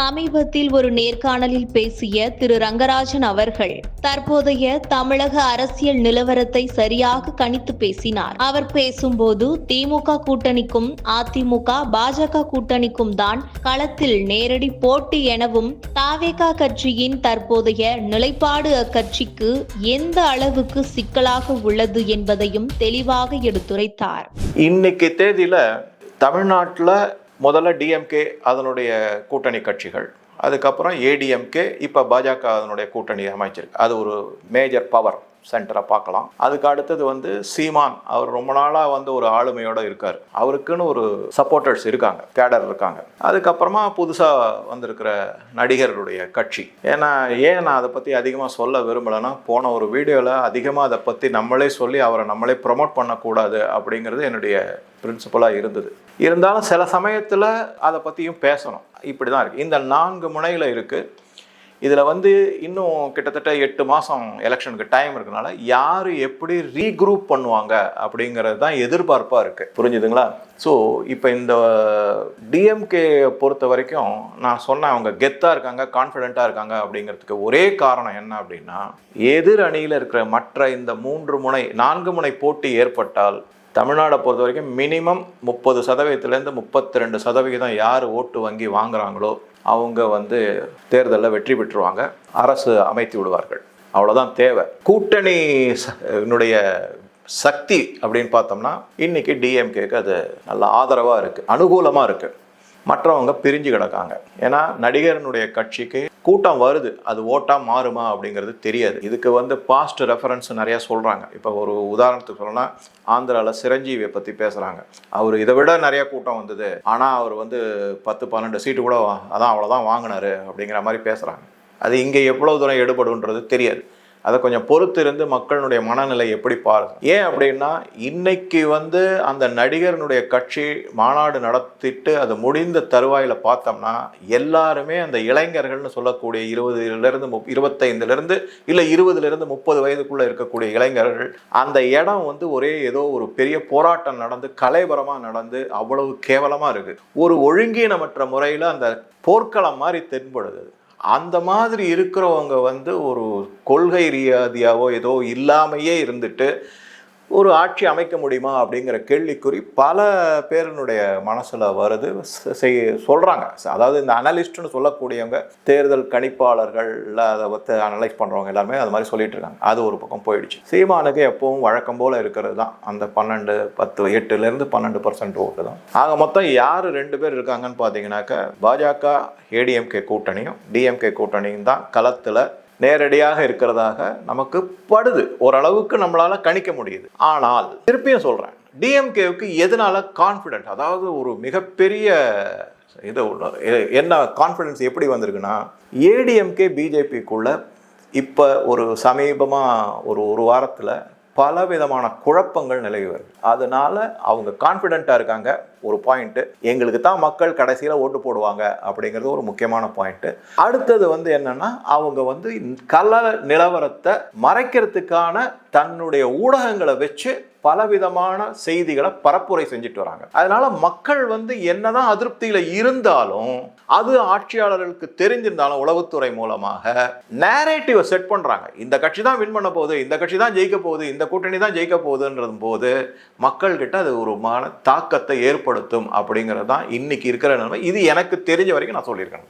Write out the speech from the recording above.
சமீபத்தில் ஒரு நேர்காணலில் பேசிய திரு. ரங்கராஜன் அவர்கள் தற்போதைய தமிழக அரசியல் நிலவரத்தை சரியாக கணித்து பேசினார். அவர் பேசும்போது திமுக கூட்டணிக்கும் அதிமுக பாஜக கூட்டணிக்கும் தான் களத்தில் நேரடி போட்டி எனவும் தாவேகா கட்சியின் தற்போதைய நிலைப்பாடு அக்கட்சிக்கு எந்த அளவுக்கு சிக்கலாக உள்ளது என்பதையும் தெளிவாக எடுத்துரைத்தார். இன்னைக்கு தேதியில தமிழ்நாட்டில் முதல்ல டிஎம்கே அதனுடைய கூட்டணி கட்சிகள். அதுக்கப்புறம் ஏடிஎம்கே இப்போ பாஜக அதனுடைய கூட்டணி அமைச்சிருக்கு. அது ஒரு மேஜர் பவர் சென்டரை பார்க்கலாம். அதுக்கு அடுத்தது வந்து சீமான். அவர் ரொம்ப நாளாக வந்து ஒரு ஆளுமையோட இருக்கார். அவருக்குன்னு ஒரு சப்போர்ட்டர்ஸ் இருக்காங்க. கேடர் இருக்காங்க. அதுக்கப்புறமா புதுசாக வந்திருக்கிற நடிகர்களுடைய கட்சி. ஏன்னா ஏன் நான் அதை பற்றி அதிகமாக சொல்ல விரும்பலைன்னா போன ஒரு வீடியோவில் அதிகமாக அதை பற்றி நம்மளே சொல்லி அவரை நம்மளே ப்ரொமோட் பண்ணக்கூடாது அப்படிங்கிறது என்னுடைய பிரின்சிபலாக இருந்தது. இருந்தாலும் சில சமயத்தில் அதை பற்றியும் பேசணும். இப்படி தான் இருக்குது இந்த நான்கு முனையில் இருக்குது இதில் வந்து இன்னும் கிட்டத்தட்ட எட்டு மாதம் எலெக்ஷனுக்கு டைம் இருக்கனால யார் எப்படி ரீக்ரூப் பண்ணுவாங்க அப்படிங்கிறது தான் எதிர்பார்ப்பாக இருக்குது புரிஞ்சுதுங்களா? ஸோ இப்போ இந்த டிஎம்கே பொறுத்த வரைக்கும் நான் சொன்னேன் அவங்க கெத்தாக இருக்காங்க கான்ஃபிடென்ட்டாக இருக்காங்க அப்படிங்கிறதுக்கு ஒரே காரணம் என்ன அப்படின்னா எதிர் அணியில் இருக்கிற மற்ற இந்த மூன்று முனை நான்கு முனை போட்டி ஏற்பட்டால் தமிழ்நாடை பொறுத்த வரைக்கும் மினிமம் முப்பது சதவீதத்துலேருந்து முப்பத்தி ரெண்டு சதவிகிதம் யார் ஓட்டு வங்கி வாங்குறாங்களோ அவங்க வந்து தேர்தலில் வெற்றி பெற்றுருவாங்க. அரசு அமைத்து விடுவார்கள். அவ்வளோதான் தேவை. கூட்டணி சக்தி அப்படின்னு பார்த்தோம்னா இன்னைக்கு டிஎம்கேக்கு அது நல்ல ஆதரவாக இருக்குது அனுகூலமாக இருக்குது மற்றவங்க பிரிஞ்சு கிடக்காங்க. ஏன்னா நடிகரனுடைய கட்சிக்கு கூட்டம் வருது. அது ஓட்டா மாறுமா அப்படிங்கிறது தெரியாது. இதுக்கு வந்து பாஸ்ட் ரெஃபரன்ஸ் நிறைய சொல்கிறாங்க இப்போ ஒரு உதாரணத்துக்கு சொல்லணும்னா ஆந்திராவில் சிரஞ்சீவியை பற்றி பேசுகிறாங்க அவர் இதை விட நிறைய கூட்டம் வந்தது. ஆனால் அவர் வந்து பத்து பன்னெண்டு சீட்டு கூட அதான் அவ்வளோதான் வாங்கினாரு அப்படிங்கிற மாதிரி பேசுகிறாங்க அது இங்கே எவ்வளோ தூரம் எடுபடுன்றது தெரியாது. அதை கொஞ்சம் பொறுத்து இருந்து மக்களுடைய மனநிலை எப்படி பாருங்க. ஏன் அப்படின்னா இன்னைக்கு வந்து அந்த நடிகர்னுடைய கட்சி மாநாடு நடத்திட்டு அது முடிந்த தருவாயில் பார்த்தோம்னா எல்லாருமே அந்த இளைஞர்கள்னு சொல்லக்கூடிய இருபதுலேருந்து முப் இருபத்தைந்துலேருந்து இல்லை இருபதுலேருந்து முப்பது வயதுக்குள்ளே இருக்கக்கூடிய இளைஞர்கள் அந்த இடம் வந்து ஒரே ஏதோ ஒரு பெரிய போராட்டம் நடந்து கலைபரமாக நடந்து அவ்வளவு கேவலமாக இருக்குது ஒரு ஒழுங்கீனமற்ற முறையில் அந்த போர்க்களம் மாதிரி தென்படுது. அந்த மாதிரி இருக்கிறவங்க வந்து ஒரு கொள்கை ரீதியாவோ ஏதோ இல்லாமையே இருந்துட்டு ஒரு ஆட்சி அமைக்க முடியுமா அப்படிங்கிற கேள்விக்குறி பல பேருனுடைய மனசில் வருது. செய் சொல்கிறாங்க அதாவது இந்த அனலிஸ்ட்னு சொல்லக்கூடியவங்க தேர்தல் கணிப்பாளர்கள் அதை பற்றி அனலைஸ் பண்ணுறவங்க எல்லாருமே அது மாதிரி சொல்லிட்டு இருக்காங்க. அது ஒரு பக்கம் போயிடுச்சு. சீமானுக்கு எப்பவும் வழக்கம் போல் இருக்கிறது தான். அந்த பன்னெண்டு பத்து எட்டுலேருந்து பன்னெண்டு பர்சன்ட் ஓட்டு தான். ஆக மொத்தம் யார் ரெண்டு பேர் இருக்காங்கன்னு பார்த்தீங்கன்னாக்க பாஜக ஏடிஎம்கே கூட்டணியும் டிஎம்கே கூட்டணியும் தான் களத்தில் நேரடியாக இருக்கிறதாக நமக்கு படுது. ஓரளவுக்கு நம்மளால் கணிக்க முடியுது. ஆனால் திருப்பியும் சொல்கிறேன் டிஎம்கேவுக்கு எதனால கான்ஃபிடென்ட் அதாவது ஒரு மிகப்பெரிய இது உள்ள- என்ன கான்ஃபிடென்ஸ் எப்படி வந்திருக்குன்னா ஏடிஎம்கே பிஜேபிக்குள்ள இப்போ ஒரு சமீபமாக ஒரு ஒரு வாரத்தில் பல விதமான குழப்பங்கள் நிலவி வருது. அதனால அவங்க கான்ஃபிடென்ட்டாக இருக்காங்க. ஒரு பாயிண்ட்டு எங்களுக்கு தான் மக்கள் கடைசியில் ஓட்டு போடுவாங்க அப்படிங்கிறது ஒரு முக்கியமான பாயிண்ட்டு அடுத்தது வந்து என்னென்னா அவங்க வந்து கல நிலவரத்தை மறைக்கிறதுக்கான தன்னுடைய ஊடகங்களை வச்சு பலவிதமான செய்திகளை பரப்புரை செஞ்சுட்டு வராங்க. அதனால மக்கள் வந்து என்னதான் அதிருப்தியில இருந்தாலும் அது ஆட்சியாளர்களுக்கு தெரிஞ்சிருந்தாலும் உளவுத்துறை மூலமாக நேரேட்டிவை செட் பண்றாங்க. இந்த கட்சி தான் வின் பண்ண போகுது இந்த கட்சி தான் ஜெயிக்க போகுது இந்த கூட்டணி தான் ஜெயிக்க போகுதுன்றது போது மக்கள்கிட்ட அது ஒரு மான தாக்கத்தை ஏற்படுத்தும் அப்படிங்கிறது தான் இன்னைக்கு இருக்கிற நிலைமை. இது எனக்கு தெரிஞ்ச வரைக்கும் நான் சொல்லியிருக்கேன்.